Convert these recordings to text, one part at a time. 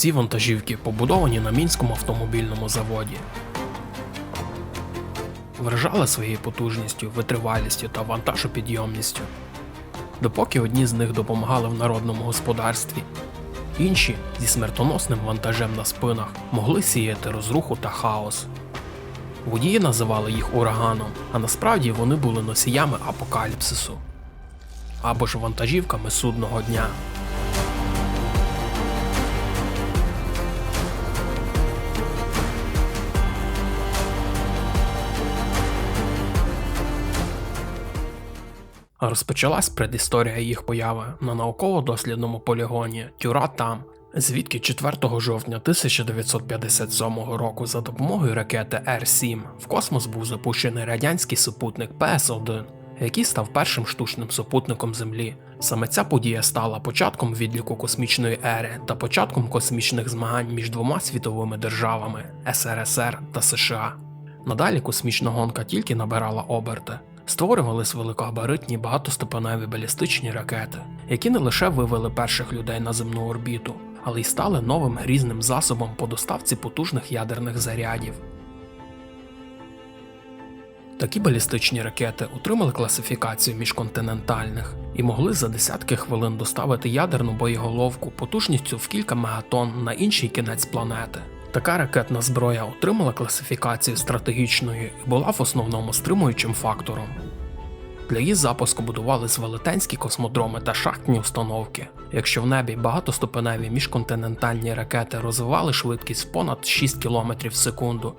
Ці вантажівки побудовані на мінському автомобільному заводі. Вражали своєю потужністю, витривалістю та вантажопідйомністю. Допоки одні з них допомагали в народному господарстві, інші зі смертоносним вантажем на спинах могли сіяти розруху та хаос. Водії називали їх ураганом, а насправді вони були носіями апокаліпсису або ж вантажівками судного дня. Розпочалась предісторія їх появи на науково-дослідному полігоні Тюра Там, звідки 4 жовтня 1957 року за допомогою ракети Р-7 в космос був запущений радянський супутник ПС-1, який став першим штучним супутником Землі. Саме ця подія стала початком відліку космічної ери та початком космічних змагань між двома світовими державами СРСР та США. Надалі космічна гонка тільки набирала оберти. Створювались великогабаритні багатоступеневі балістичні ракети, які не лише вивели перших людей на земну орбіту, але й стали новим грізним засобом по доставці потужних ядерних зарядів. Такі балістичні ракети отримали класифікацію міжконтинентальних і могли за десятки хвилин доставити ядерну боєголовку потужністю в кілька мегатонн на інший кінець планети. Така ракетна зброя отримала класифікацію стратегічної і була в основному стримуючим фактором. Для її запуску будувались велетенські космодроми та шахтні установки. Якщо в небі багатоступеневі міжконтинентальні ракети розвивали швидкість понад 6 км в секунду,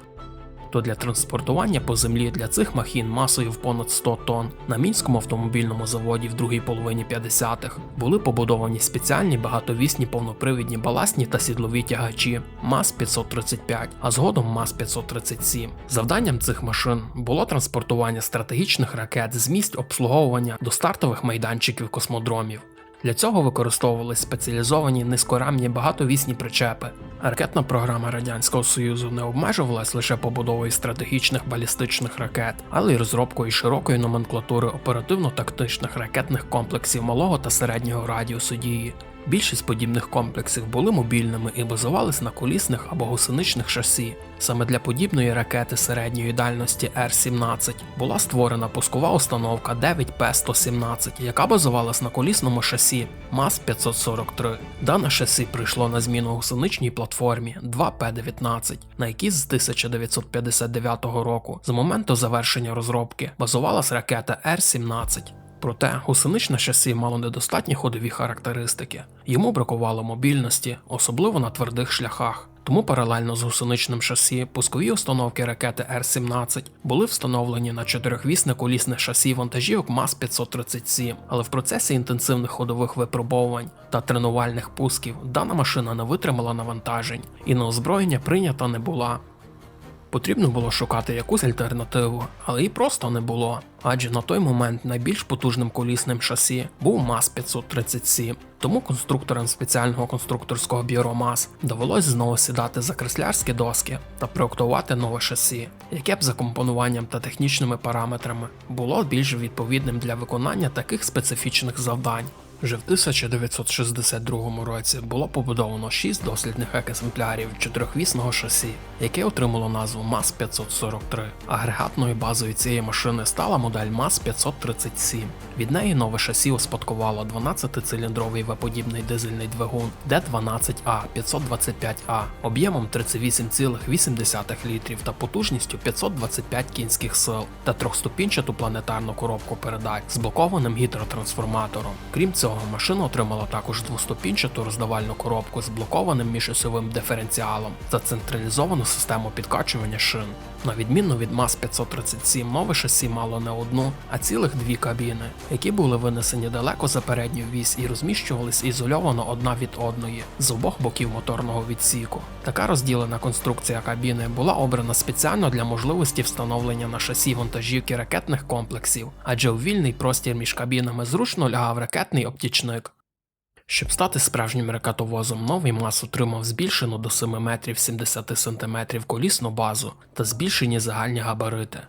то для транспортування по землі для цих махін масою в понад 100 тонн на мінському автомобільному заводі в другій половині 50-х були побудовані спеціальні багатовісні повнопривідні баласні та сідлові тягачі МАЗ-535, а згодом МАЗ-537. Завданням цих машин було транспортування стратегічних ракет з місць обслуговування до стартових майданчиків космодромів. Для цього використовувались спеціалізовані низькорамні багатовісні причепи. Ракетна програма Радянського Союзу не обмежувалась лише побудовою стратегічних балістичних ракет, але й розробкою широкої номенклатури оперативно-тактичних ракетних комплексів малого та середнього радіусу дії. Більшість подібних комплексів були мобільними і базувались на колісних або гусеничних шасі. Саме для подібної ракети середньої дальності Р-17 була створена пускова установка 9П-117, яка базувалась на колісному шасі МАЗ-543. Дане шасі прийшло на зміну гусеничній платформі 2П-19, на якій з 1959 року, з моменту завершення розробки, базувалась ракета Р-17. Проте гусеничне шасі мало недостатні ходові характеристики, йому бракувало мобільності, особливо на твердих шляхах. Тому паралельно з гусеничним шасі пускові установки ракети Р-17 були встановлені на чотирьохвісне колісне шасі вантажівок МАЗ-537, але в процесі інтенсивних ходових випробовувань та тренувальних пусків дана машина не витримала навантажень і на озброєння прийнята не була. Потрібно було шукати якусь альтернативу, але її просто не було. Адже на той момент найбільш потужним колісним шасі був МАЗ-537, тому конструкторам спеціального конструкторського бюро МАЗ довелось знову сідати за креслярські доски та проектувати нове шасі, яке б за компонуванням та технічними параметрами було більш відповідним для виконання таких специфічних завдань. Вже в 1962 році було побудовано 6 дослідних екземплярів чотирьохвісного шасі, яке отримало назву МАЗ-543. Агрегатною базою цієї машини стала модель МАЗ-537. Від неї нове шасі успадкувало 12-циліндровий V-подібний дизельний двигун D12A 525A об'ємом 38,8 літрів та потужністю 525 кінських сил та трьохступінчату планетарну коробку передач з блокованим гідротрансформатором. Крім цього, машина отримала також двоступінчату роздавальну коробку з блокованим міжосьовим диференціалом та централізовану систему підкачування шин. На відміну від МАЗ-537, нове шасі мало не одну, а цілих дві кабіни, які були винесені далеко за передню вісь і розміщувались ізольовано одна від одної з обох боків моторного відсіку. Така розділена конструкція кабіни була обрана спеціально для можливості встановлення на шасі вантажівки ракетних комплексів, адже у вільний простір між кабінами зручно лягав ракетний оптічник. Щоб стати справжнім ракетовозом, новий МАЗ отримав збільшену до 7 метрів 70 см колісну базу та збільшені загальні габарити.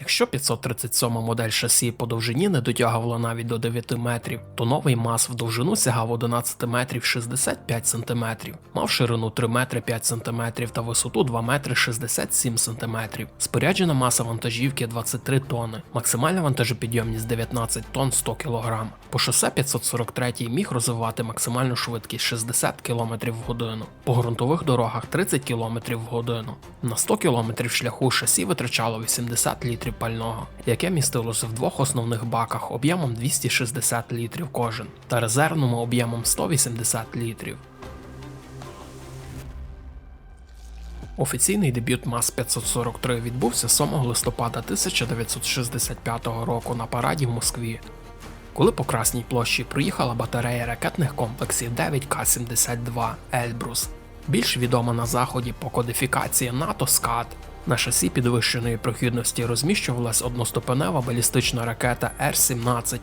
Якщо 537 модель шасі по довжині не дотягувала навіть до 9 метрів, то новий МАЗ в довжину сягав 11 метрів 65 сантиметрів, мав ширину 3 метри 5 сантиметрів та висоту 2 метри 67 сантиметрів. Споряджена маса вантажівки 23 тонни, максимальна вантажопідйомність 19 тонн 100 кг. По шосе 543 міг розвивати максимальну швидкість 60 км в годину, по ґрунтових дорогах 30 км в годину. На 100 км шляху шасі витрачало 80 літрів пального, яке містилося в двох основних баках об'ємом 260 літрів кожен та резервному об'ємом 180 літрів. Офіційний дебют МАЗ 543 відбувся 7 листопада 1965 року на параді в Москві. Коли по Красній площі проїхала батарея ракетних комплексів 9К-72 Ельбрус, більш відома на заході по кодифікації НАТО СКАД. На шасі підвищеної прохідності розміщувалась одноступенева балістична ракета Р-17.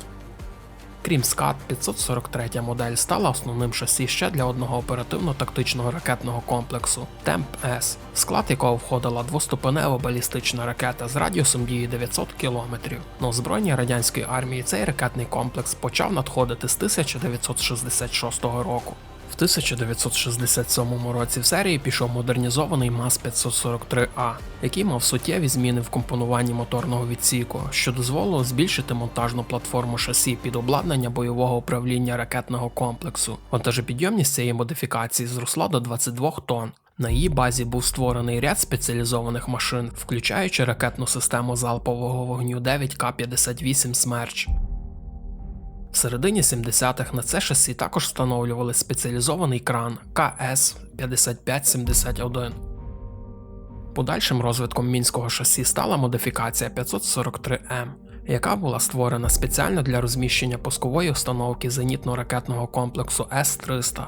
Крім СКАД, 543 модель стала основним шасі ще для одного оперативно-тактичного ракетного комплексу ТЕМП-С, в склад якого входила двоступенева балістична ракета з радіусом дії 900 км. На озброєння радянської армії цей ракетний комплекс почав надходити з 1966 року. В 1967 році в серії пішов модернізований МАЗ-543А, який мав суттєві зміни в компонуванні моторного відсіку, що дозволило збільшити монтажну платформу шасі під обладнання бойового управління ракетного комплексу. Вантажопідйомність цієї модифікації зросла до 22 тонн. На її базі був створений ряд спеціалізованих машин, включаючи ракетну систему залпового вогню 9К-58 Смерч. В середині 70-х на це шасі також встановлювали спеціалізований кран КС-5571. Подальшим розвитком мінського шасі стала модифікація 543М, яка була створена спеціально для розміщення пускової установки зенітно-ракетного комплексу С-300.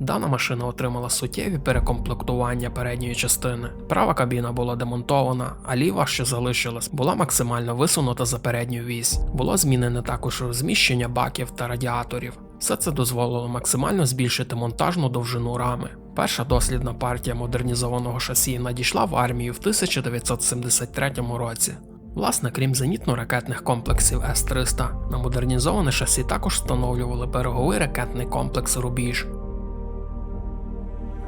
Дана машина отримала суттєві перекомплектування передньої частини. Права кабіна була демонтована, а ліва, що залишилась, була максимально висунута за передню вісь. Було змінене також розміщення баків та радіаторів. Все це дозволило максимально збільшити монтажну довжину рами. Перша дослідна партія модернізованого шасі надійшла в армію в 1973 році. Власне, крім зенітно-ракетних комплексів С-300, на модернізоване шасі також встановлювали береговий ракетний комплекс Рубіж.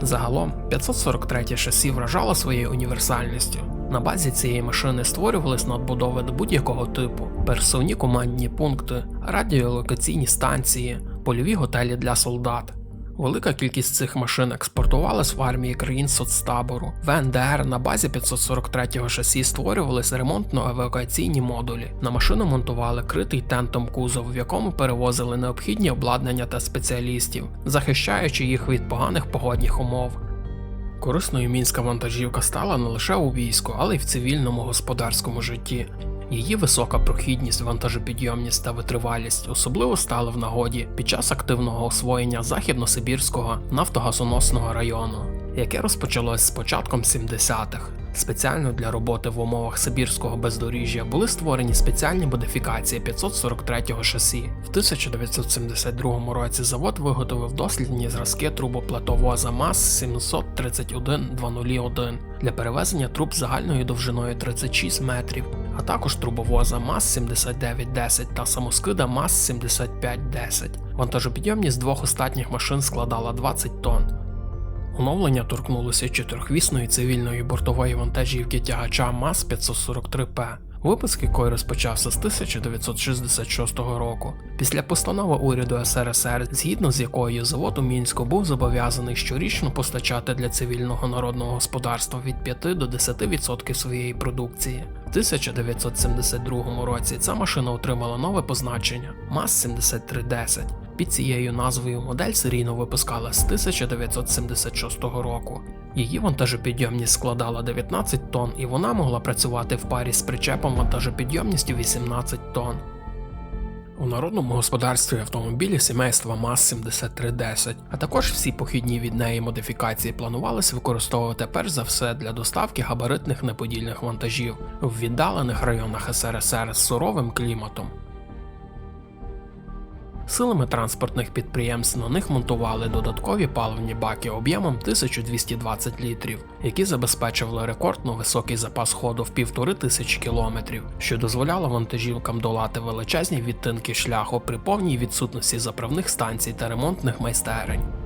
Загалом 543 шасі вражало своєю універсальністю. На базі цієї машини створювались надбудови до будь-якого типу: персонні командні пункти, радіолокаційні станції, польові готелі для солдат. Велика кількість цих машин експортувалась в армії країн соцтабору. В НДР на базі 543-го шасі створювались ремонтно-евакуаційні модулі. На машину монтували критий тентом кузов, в якому перевозили необхідні обладнання та спеціалістів, захищаючи їх від поганих погодних умов. Корисною мінська вантажівка стала не лише у війську, але й в цивільному господарському житті. Її висока прохідність, вантажопідйомність та витривалість особливо стали в нагоді під час активного освоєння західносибірського нафтогазоносного району, яке розпочалось з початком 70-х. Спеціально для роботи в умовах Сибірського бездоріжжя були створені спеціальні модифікації 543-го шасі. В 1972 році завод виготовив дослідні зразки трубоплатовоза МАЗ 731-201 для перевезення труб загальною довжиною 36 метрів, а також трубовоза МАЗ 7910 та самоскида МАЗ 7510. Вантажопідйомність двох останніх машин складала 20 тонн. Оновлення торкнулося чотирьохвісної цивільної бортової вантажівки тягача МАЗ 543П, випуск якої розпочався з 1966 року, після постанови уряду СРСР, згідно з якою завод у Мінську був зобов'язаний щорічно постачати для цивільного народного господарства від 5 до 10% своєї продукції. В 1972 році ця машина отримала нове позначення МАЗ 7310. Під цією назвою модель серійно випускалась з 1976 року. Її вантажопідйомність складала 19 тонн і вона могла працювати в парі з причепом вантажопідйомністю 18 тонн. У народному господарстві автомобілі сімейства МАЗ-7310, а також всі похідні від неї модифікації планувалось використовувати перш за все для доставки габаритних неподільних вантажів в віддалених районах СРСР з суровим кліматом. Силами транспортних підприємств на них монтували додаткові паливні баки об'ємом 1220 літрів, які забезпечували рекордно високий запас ходу в півтори тисячі кілометрів, що дозволяло вантажівкам долати величезні відтинки шляху при повній відсутності заправних станцій та ремонтних майстерень.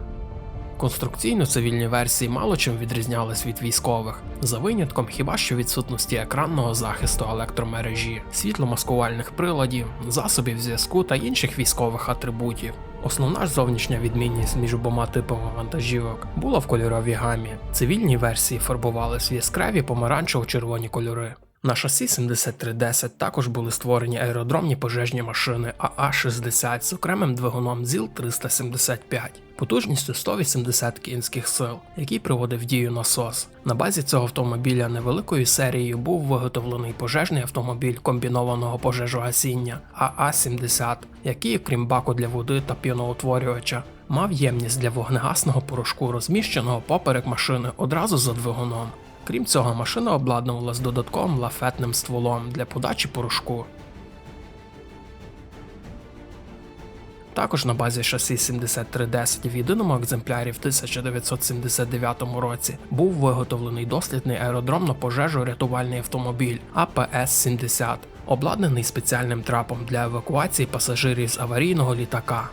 Конструкційно цивільні версії мало чим відрізнялись від військових, за винятком хіба що відсутності екранного захисту електромережі, світломаскувальних приладів, засобів зв'язку та інших військових атрибутів. Основна ж зовнішня відмінність між обома типами вантажівок була в кольоровій гамі. Цивільні версії фарбувались в яскраві помаранчево-червоні кольори. На шасі 7310 також були створені аеродромні пожежні машини АА-60 з окремим двигуном ЗІЛ-375, потужністю 180 кінських сил, який приводив дію насос. На базі цього автомобіля невеликою серією був виготовлений пожежний автомобіль комбінованого пожежогасіння АА-70, який, крім баку для води та піноутворювача, мав ємність для вогнегасного порошку, розміщеного поперек машини одразу за двигуном. Крім цього, машина обладнувалась додатковим лафетним стволом для подачі порошку. Також на базі шасі 7310 в єдиному екземплярі в 1979 році був виготовлений дослідний аеродромно-пожежо-рятувальний автомобіль АПС-70, обладнаний спеціальним трапом для евакуації пасажирів з аварійного літака.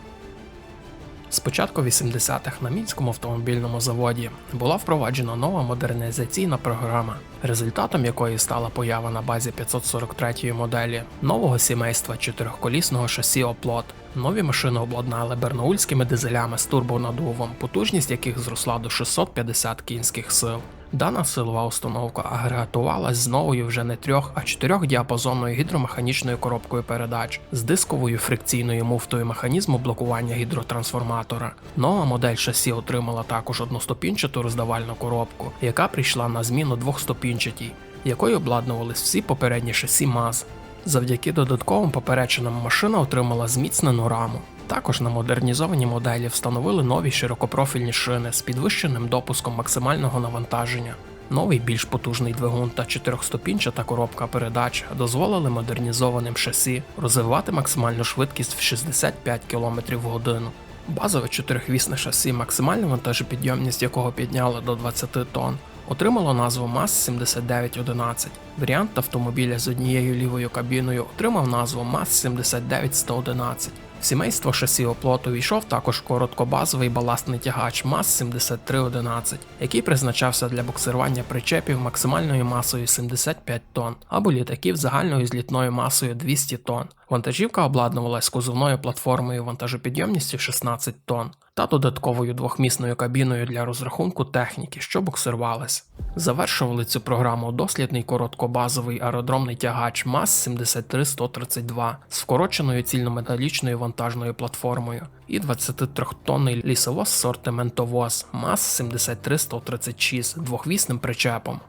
З початку 80-х на мінському автомобільному заводі була впроваджена нова модернізаційна програма, результатом якої стала поява на базі 543-ї моделі нового сімейства чотирьохколісного шасі Оплот. Нові машини обладнали берноульськими дизелями з турбонадувом, потужність яких зросла до 650 кінських сил. Дана силова установка агрегатувалась з новою вже не трьох, а чотирьохдіапазонною гідромеханічною коробкою передач з дисковою фрикційною муфтою механізму блокування гідротрансформатора. Нова модель шасі отримала також одноступінчату роздавальну коробку, яка прийшла на зміну двохступінчатій, якою обладнувались всі попередні шасі МАЗ. Завдяки додатковим поперечинам машина отримала зміцнену раму. Також на модернізовані моделі встановили нові широкопрофільні шини з підвищеним допуском максимального навантаження. Новий більш потужний двигун та чотирьохступінчата коробка передач дозволили модернізованим шасі розвивати максимальну швидкість в 65 км в годину. Базове чотирихвісне шасі, максимальну вантажопідйомність якого підняли до 20 тонн, отримало назву МАЗ-7911. Варіант автомобіля з однією лівою кабіною отримав назву МАЗ-79111. Сімейство шасі оплоту війшов також короткобазовий баластний тягач МАЗ-7311, який призначався для буксирування причепів максимальною масою 75 тонн або літаків загальною злітною масою 200 тонн. Вантажівка обладнувалась кузовною платформою вантажопідйомністю 16 тонн та додатковою двохмісною кабіною для розрахунку техніки, що буксирувалась. Завершували цю програму дослідний короткобазовий аеродромний тягач МАЗ-73132 з вкороченою цільнометалічною вантажною платформою і 23-тонний лісовоз-сортиментовоз МАЗ-73136 з двохвісним причепом.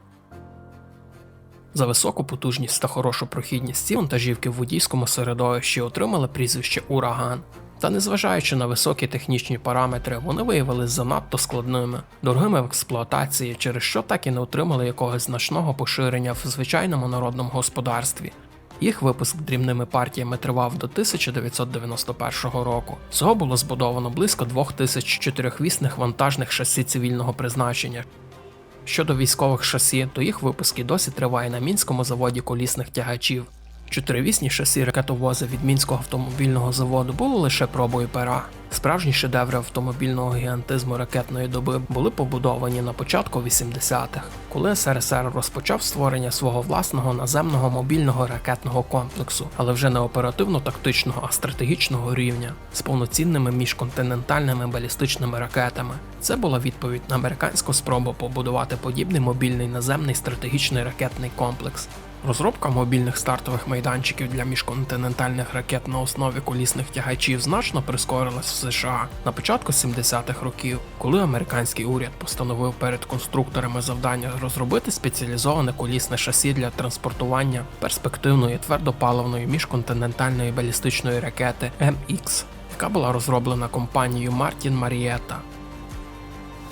За високу потужність та хорошу прохідність ці вантажівки в водійському середовищі отримали прізвище Ураган. Та незважаючи на високі технічні параметри, вони виявилися занадто складними, дорогими в експлуатації, через що так і не отримали якогось значного поширення в звичайному народному господарстві. Їх випуск дрібними партіями тривав до 1991 року. Всього було збудовано близько 2000 чотирьохвісних вантажних шасі цивільного призначення. Щодо військових шасі, то їх випуск і досі триває на мінському заводі колісних тягачів. Чотиривісні шасі ракетовози від мінського автомобільного заводу були лише пробою пера. Справжні шедеври автомобільного гігантизму ракетної доби були побудовані на початку 80-х, коли СРСР розпочав створення свого власного наземного мобільного ракетного комплексу, але вже не оперативно-тактичного, а стратегічного рівня з повноцінними міжконтинентальними балістичними ракетами. Це була відповідь на американську спробу побудувати подібний мобільний наземний стратегічний ракетний комплекс. Розробка мобільних стартових майданчиків для міжконтинентальних ракет на основі колісних тягачів значно прискорилась в США на початку 70-х років, коли американський уряд постановив перед конструкторами завдання розробити спеціалізоване колісне шасі для транспортування перспективної твердопаливної міжконтинентальної балістичної ракети МХ, яка була розроблена компанією Мартін Марієта.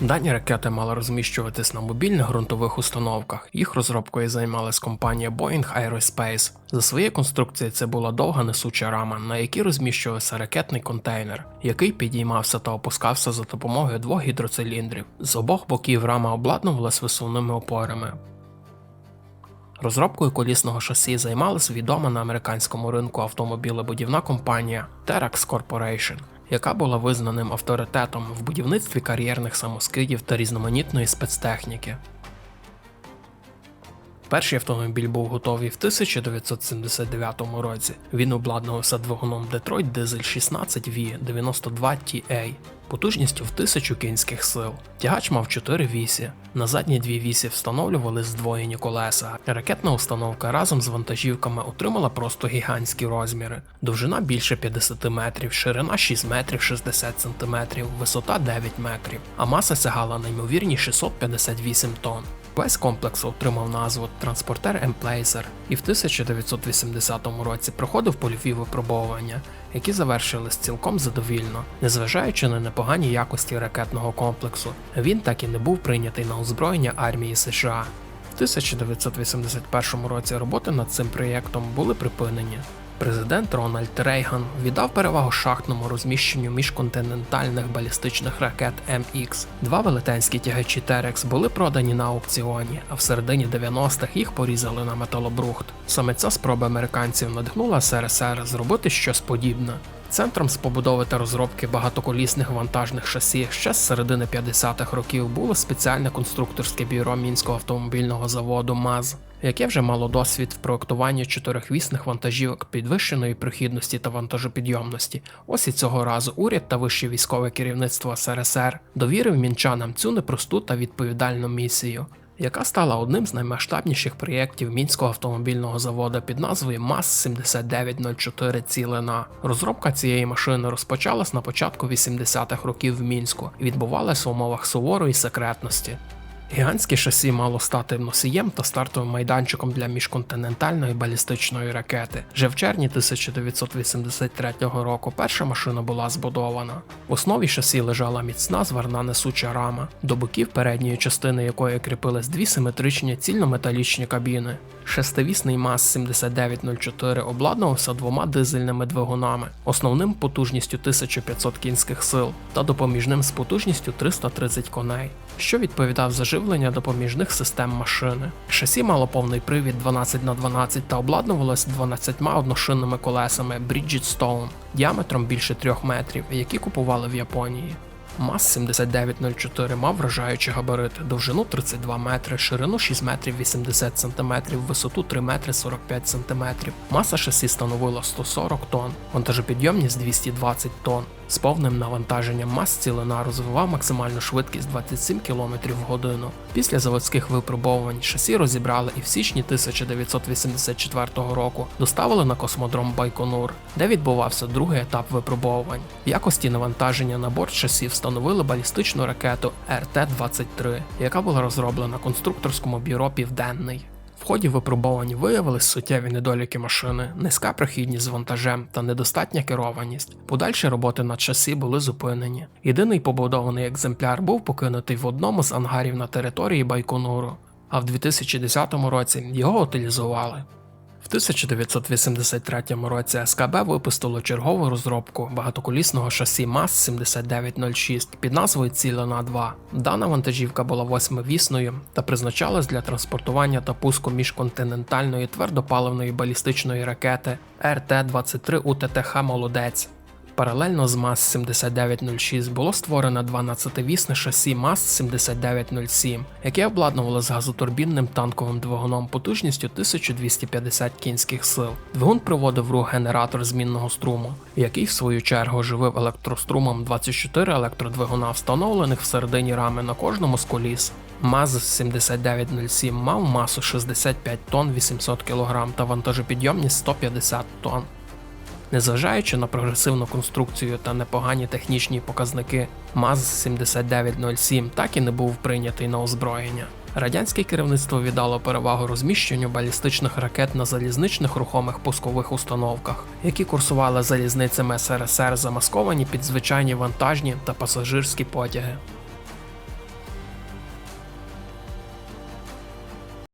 Дані ракети мали розміщуватись на мобільних ґрунтових установках. Їх розробкою займалась компанія Boeing Aerospace. За своєю конструкцією це була довга несуча рама, на якій розміщувався ракетний контейнер, який підіймався та опускався за допомогою двох гідроциліндрів. З обох боків рама обладнувалась висувними опорами. Розробкою колісного шасі займалась відома на американському ринку автомобілебудівна компанія Terex Corporation, яка була визнаним авторитетом в будівництві кар'єрних самоскидів та різноманітної спецтехніки. Перший автомобіль був готовий в 1979 році. Він обладнувався двигуном Detroit Diesel 16V 92 TA потужністю в 1000 кінських сил. Тягач мав 4 вісі. На задні дві вісі встановлювали здвоєні колеса. Ракетна установка разом з вантажівками отримала просто гігантські розміри. Довжина більше 50 метрів, ширина 6 метрів 60 сантиметрів, висота 9 метрів, а маса сягала неймовірні 658 тонн. Весь комплекс отримав назву Транспортер Емплейзер і в 1980 році проходив польові випробовування, які завершились цілком задовільно, незважаючи на непогані якості ракетного комплексу. Він так і не був прийнятий на озброєння армії США. В 1981 році роботи над цим проєктом були припинені. Президент Рональд Рейган віддав перевагу шахтному розміщенню міжконтинентальних балістичних ракет МХ. Два велетенські тягачі Терекс були продані на аукціоні, а в середині 90-х їх порізали на металобрухт. Саме ця спроба американців надихнула СРСР зробити щось подібне. Центром з побудови та розробки багатоколісних вантажних шасі ще з середини 50-х років було спеціальне конструкторське бюро мінського автомобільного заводу МАЗ, яке вже мало досвід в проектуванні чотирьохвісних вантажівок підвищеної прохідності та вантажопідйомності. Ось і цього разу уряд та вище військове керівництво СРСР довірив мінчанам цю непросту та відповідальну місію яка стала одним з наймасштабніших проєктів мінського автомобільного заводу під назвою МАЗ-7904 Цілина. Розробка цієї машини розпочалась на початку 80-х років в мінську і відбувалась в умовах суворої секретності. Гігантське шасі мало стати носієм та стартовим майданчиком для міжконтинентальної балістичної ракети. Вже в червні 1983 року перша машина була збудована. В основі шасі лежала міцна зварна несуча рама, до боків передньої частини якої кріпились дві симетричні цільнометалічні кабіни. Шестивісний МАЗ 7904 обладнувався двома дизельними двигунами, основним потужністю 1500 кінських сил та допоміжним з потужністю 330 коней, що відповідав за живлення допоміжних систем машини. Шасі мало повний привід 12х12 та обладнувалось 12 одношинними колесами Bridgestone діаметром більше 3 метрів, які купували в Японії. МАЗ 7904 мав вражаючі габарити, довжину 32 метри, ширину 6 метрів 80 см, висоту 3 метри 45 см. Маса шасі становила 140 тонн, вантажопідйомність 220 тонн. З повним навантаженням мас цілина розвивав максимальну швидкість 27 км в годину. Після заводських випробувань шасі розібрали і в січні 1984 року доставили на космодром Байконур, де відбувався другий етап випробувань. В якості навантаження на борт шасі встановили балістичну ракету РТ-23, яка була розроблена конструкторському бюро Південний. В ході випробувань виявились суттєві недоліки машини, низька прохідність з вантажем та недостатня керованість. Подальші роботи на часі були зупинені. Єдиний побудований екземпляр був покинутий в одному з ангарів на території Байконуру, а в 2010 році його утилізували. В 1983 році СКБ випустило чергову розробку багатоколісного шасі МАЗ-7906 під назвою Цілена 2. Дана вантажівка була восьмивісною та призначалась для транспортування та пуску міжконтинентальної твердопаливної балістичної ракети РТ-23 УТТХ Молодець. Паралельно з МАЗ-7906 було створено 12-вісне шасі МАЗ-7907, яке обладнувало з газотурбінним танковим двигуном потужністю 1250 кінських сил. Двигун приводив в рух генератор змінного струму, який в свою чергу живив електрострумом 24 електродвигуна, встановлених всередині рами на кожному з коліс. МАЗ-7907 мав масу 65 тонн 800 кг та вантажопідйомність 150 тонн. Незважаючи на прогресивну конструкцію та непогані технічні показники, МАЗ-7907 так і не був прийнятий на озброєння. Радянське керівництво віддало перевагу розміщенню балістичних ракет на залізничних рухомих пускових установках, які курсували залізницями СРСР, замасковані під звичайні вантажні та пасажирські потяги.